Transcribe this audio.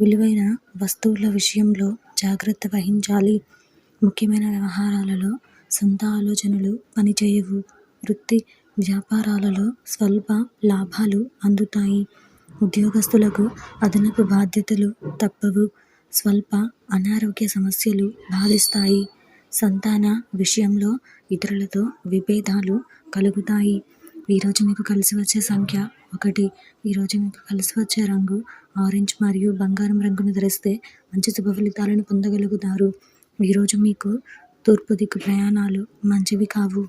విలువైన వస్తువుల విషయంలో జాగ్రత్త వహించాలి. ముఖ్యమైన వ్యవహారాలలో సొంత ఆలోచనలు పనిచేయవు. వృత్తి వ్యాపారాలలో స్వల్ప లాభాలు అందుతాయి. ఉద్యోగస్తులకు అదనపు బాధ్యతలు తప్పవు. స్వల్ప అనారోగ్య సమస్యలు బాధిస్తాయి. సంతాన విషయంలో ఇతరులతో విభేదాలు కలుగుతాయి. ఈరోజు మీకు కలిసి వచ్చే సంఖ్య ఒకటి. ఈరోజు మీకు కలిసి వచ్చే రంగు ఆరెంజ్ మరియు బంగారం రంగును ధరిస్తే మంచి శుభ ఫలితాలను పొందగలుగుతారు. ఈరోజు మీకు తూర్పు దిక్కు ప్రయాణాలు మంచివి కావు.